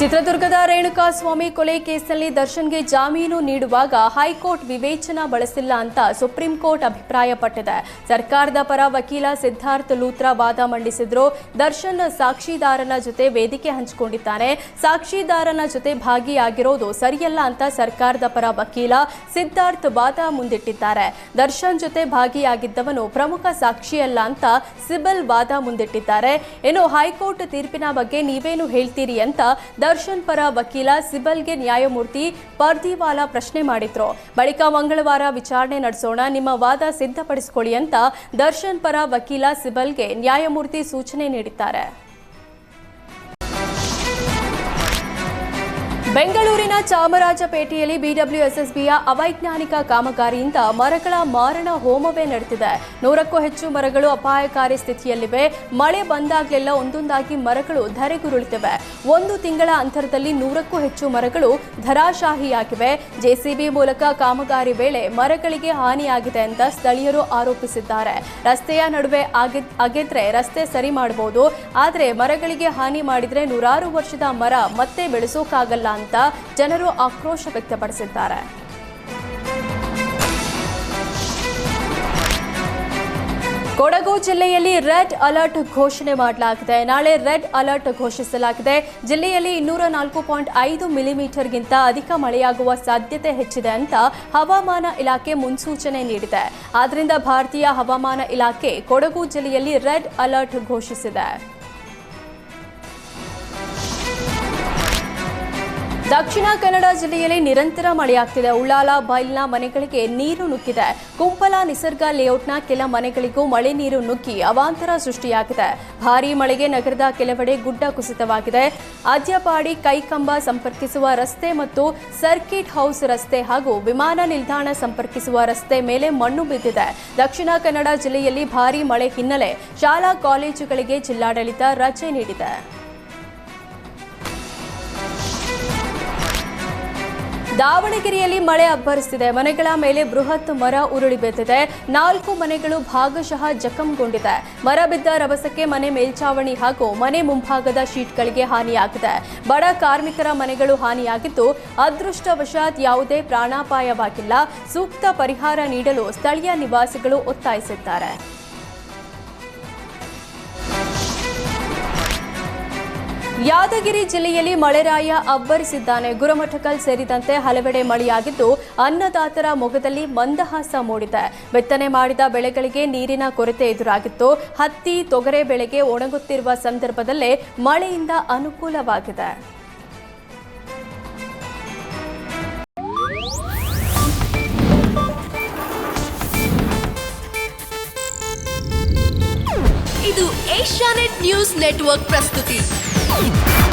ಚಿತ್ರದುರ್ಗದ ರೇಣುಕಾಸ್ವಾಮಿ ಕೊಲೆ ಕೇಸ್ನಲ್ಲಿ ದರ್ಶನ್ಗೆ ಜಾಮೀನು ನೀಡುವಾಗ ಹೈಕೋರ್ಟ್ ವಿವೇಚನಾ ಬಳಸಿಲ್ಲ ಅಂತ ಸುಪ್ರೀಂ ಕೋರ್ಟ್ ಅಭಿಪ್ರಾಯಪಟ್ಟಿದೆ. ಸರ್ಕಾರದ ಪರ ವಕೀಲ ಸಿದ್ಧಾರ್ಥ್ ಲೂತ್ರಾ ವಾದ ಮಂಡಿಸಿದ್ರು. ದರ್ಶನ್ ಸಾಕ್ಷಿದಾರನ ಜೊತೆ ವೇದಿಕೆ ಹಂಚಿಕೊಂಡಿದ್ದಾನೆ ಸಾಕ್ಷಿದಾರನ ಜೊತೆ ಭಾಗಿಯಾಗಿರೋದು ಸರಿಯಲ್ಲ ಅಂತ ಸರ್ಕಾರದ ಪರ ವಕೀಲ ಸಿದ್ಧಾರ್ಥ್ ವಾದ ಮುಂದಿಟ್ಟಿದ್ದಾರೆ. ದರ್ಶನ್ ಜೊತೆ ಭಾಗಿಯಾಗಿದ್ದವನು ಪ್ರಮುಖ ಸಾಕ್ಷಿಯಲ್ಲ ಅಂತ ಸಿಬಲ್ ವಾದ ಮುಂದಿಟ್ಟಿದ್ದಾರೆ. ಇನ್ನು ಹೈಕೋರ್ಟ್ ತೀರ್ಪಿನ ಬಗ್ಗೆ ನೀವೇನು ಹೇಳ್ತೀರಿ ಅಂತ ದರ್ಶನ್ ಪರ ವಕೀಲ ಸಿಬಲ್ಗೆ ನ್ಯಾಯಮೂರ್ತಿ ಪರ್ದಿವಾಲಾ ಪ್ರಶ್ನೆ ಮಾಡಿದ್ರು. ಬಳಿಕ ಮಂಗಳವಾರ ವಿಚಾರಣೆ ನಡೆಸೋಣ, ನಿಮ್ಮ ವಾದ ಸಿದ್ಧಪಡಿಸಿಕೊಳ್ಳಿ ಅಂತ ದರ್ಶನ್ ಪರ ವಕೀಲ ಸಿಬಲ್ಗೆ ನ್ಯಾಯಮೂರ್ತಿ ಸೂಚನೆ ನೀಡಿದ್ದಾರೆ. ಬೆಂಗಳೂರಿನ ಚಾಮರಾಜಪೇಟೆಯಲ್ಲಿ ಬಿಡಬ್ಲ್ಯೂಎಸ್ಎಸ್ಬಿಯ ಅವೈಜ್ಞಾನಿಕ ಕಾಮಗಾರಿಯಿಂದ ಮರಗಳ ಮಾರಣ ಹೋಮವೇ ನಡೆದಿದೆ. ನೂರಕ್ಕೂ ಹೆಚ್ಚು ಮರಗಳು ಅಪಾಯಕಾರಿ ಸ್ಥಿತಿಯಲ್ಲಿವೆ. ಮಳೆ ಬಂದಾಗಲೆಲ್ಲ ಒಂದೊಂದಾಗಿ ಮರಗಳು ಧರೆಗುರುಳುತ್ತಿವೆ ಒಂದು ತಿಂಗಳ ಅಂತರದಲ್ಲಿ ನೂರಕ್ಕೂ ಹೆಚ್ಚು ಮರಗಳು ಧರಾಶಾಹಿಯಾಗಿವೆ. ಜೆಸಿಬಿ ಮೂಲಕ ಕಾಮಗಾರಿ ವೇಳೆ ಮರಗಳಿಗೆ ಹಾನಿಯಾಗಿದೆ ಅಂತ ಸ್ಥಳೀಯರು ಆರೋಪಿಸಿದ್ದಾರೆ. ರಸ್ತೆಯ ನಡುವೆ ಆಗಿದ್- ಅಗೆದ್ರೆ ರಸ್ತೆ ಸರಿ ಮಾಡಬಹುದು. ಆದರೆ ಮರಗಳಿಗೆ ಹಾನಿ ಮಾಡಿದ್ರೆ ನೂರಾರು ವರ್ಷದ ಮರ ಮತ್ತೆ ಬೆಳೆಸೋಕ್ಕಾಗಲ್ಲ ಅಂತ ಜನರು ಆಕ್ರೋಶ ವ್ಯಕ್ತಪಡಿಸಿದ್ದಾರೆ. ಕೊಡಗು ಜಿಲ್ಲೆಯಲ್ಲಿ ರೆಡ್ ಅಲರ್ಟ್ ಘೋಷಣೆ ಮಾಡಲಾಗಿದೆ. ನಾಳೆ ರೆಡ್ ಅಲರ್ಟ್ ಘೋಷಿಸಲಾಗಿದೆ. ಜಿಲ್ಲೆಯಲ್ಲಿ ಇನ್ನೂರ ನಾಲ್ಕು ಪಾಯಿಂಟ್ ಐದು ಮಿಲಿಮೀಟರ್ಗಿಂತ ಅಧಿಕ ಮಳೆಯಾಗುವ ಸಾಧ್ಯತೆ ಹೆಚ್ಚಿದೆ ಅಂತ ಹವಾಮಾನ ಇಲಾಖೆ ಮುನ್ಸೂಚನೆ ನೀಡಿದೆ. ಆದ್ದರಿಂದ ಭಾರತೀಯ ಹವಾಮಾನ ಇಲಾಖೆ ಕೊಡಗು ಜಿಲ್ಲೆಯಲ್ಲಿ ರೆಡ್ ಅಲರ್ಟ್ ಘೋಷಿಸಿದೆ. ದಕ್ಷಿಣ ಕನ್ನಡ ಜಿಲ್ಲೆಯಲ್ಲಿ ನಿರಂತರ ಮಳೆಯಾಗ್ತಿದೆ. ಉಳ್ಳಾಲ, ಬೈಲ್ನ ಮನೆಗಳಿಗೆ ನೀರು ನುಗ್ಗಿದೆ. ಕುಂಪಲ, ನಿಸರ್ಗ ಲೇಔಟ್ನ ಕೆಲ ಮನೆಗಳಿಗೂ ಮಳೆ ನೀರು ನುಗ್ಗಿ ಅವಾಂತರ ಸೃಷ್ಟಿಯಾಗಿದೆ. ಭಾರೀ ಮಳೆಗೆ ನಗರದ ಕೆಲವೆಡೆ ಗುಡ್ಡ ಕುಸಿತವಾಗಿದೆ. ಅದ್ಯಪಾಡಿ ಕೈಕಂಬ ಸಂಪರ್ಕಿಸುವ ರಸ್ತೆ ಮತ್ತು ಸರ್ಕಿಟ್ ಹೌಸ್ ರಸ್ತೆ ಹಾಗೂ ವಿಮಾನ ನಿಲ್ದಾಣ ಸಂಪರ್ಕಿಸುವ ರಸ್ತೆ ಮೇಲೆ ಮಣ್ಣು ಬಿದ್ದಿದೆ. ದಕ್ಷಿಣ ಕನ್ನಡ ಜಿಲ್ಲೆಯಲ್ಲಿ ಭಾರೀ ಮಳೆ ಹಿನ್ನೆಲೆ ಶಾಲಾ ಕಾಲೇಜುಗಳಿಗೆ ಜಿಲ್ಲಾಡಳಿತ ರಜೆ ನೀಡಿದೆ. ದಾವಣಗೆರೆಯಲ್ಲಿ ಮಳೆ ಅಬ್ಬರಿಸಿದೆ. ಮನೆಗಳ ಮೇಲೆ ಬೃಹತ್ ಮರ ಉರುಳಿ ಬಿದ್ದಿದೆ ನಾಲ್ಕು ಮನೆಗಳು ಭಾಗಶಃ ಜಖಂಗೊಂಡಿದೆ. ಮರ ಬಿದ್ದ ರಭಸಕ್ಕೆ ಮನೆ ಮೇಲ್ಛಾವಣಿ ಹಾಗೂ ಮನೆ ಮುಂಭಾಗದ ಶೀಟ್ಗಳಿಗೆ ಹಾನಿಯಾಗಿದೆ. ಬಡ ಕಾರ್ಮಿಕರ ಮನೆಗಳು ಹಾನಿಯಾಗಿದ್ದು, ಅದೃಷ್ಟವಶಾತ್ ಯಾವುದೇ ಪ್ರಾಣಾಪಾಯವಾಗಿಲ್ಲ. ಸೂಕ್ತ ಪರಿಹಾರ ನೀಡಲು ಸ್ಥಳೀಯ ನಿವಾಸಿಗಳು ಒತ್ತಾಯಿಸಿದ್ದಾರೆ. ಯಾದಗಿರಿ ಜಿಲ್ಲೆಯಲ್ಲಿ ಮಳೆರಾಯ ಅಬ್ಬರಿಸಿದ್ದಾನೆ. ಗುರುಮಠಕಲ್ ಸೇರಿದಂತೆ ಹಲವೆಡೆ ಮಳೆಯಾಗಿದ್ದು, ಅನ್ನದಾತರ ಮೊಗದಲ್ಲಿ ಮಂದಹಾಸ ಮೂಡಿದೆ. ಬಿತ್ತನೆ ಮಾಡಿದ ಬೆಳೆಗಳಿಗೆ ನೀರಿನ ಕೊರತೆ ಎದುರಾಗಿತ್ತು. ಹತ್ತಿ ತೊಗರೆ ಬೆಳೆಗೆ ಒಣಗುತ್ತಿರುವ ಸಂದರ್ಭದಲ್ಲೇ ಮಳೆಯಿಂದ ಅನುಕೂಲವಾಗಿದೆ. ಇದು ಏಷ್ಯಾನೆಟ್ ನ್ಯೂಸ್ ನೆಟ್ವರ್ಕ್ ಪ್ರಸ್ತುತಿ. Boom!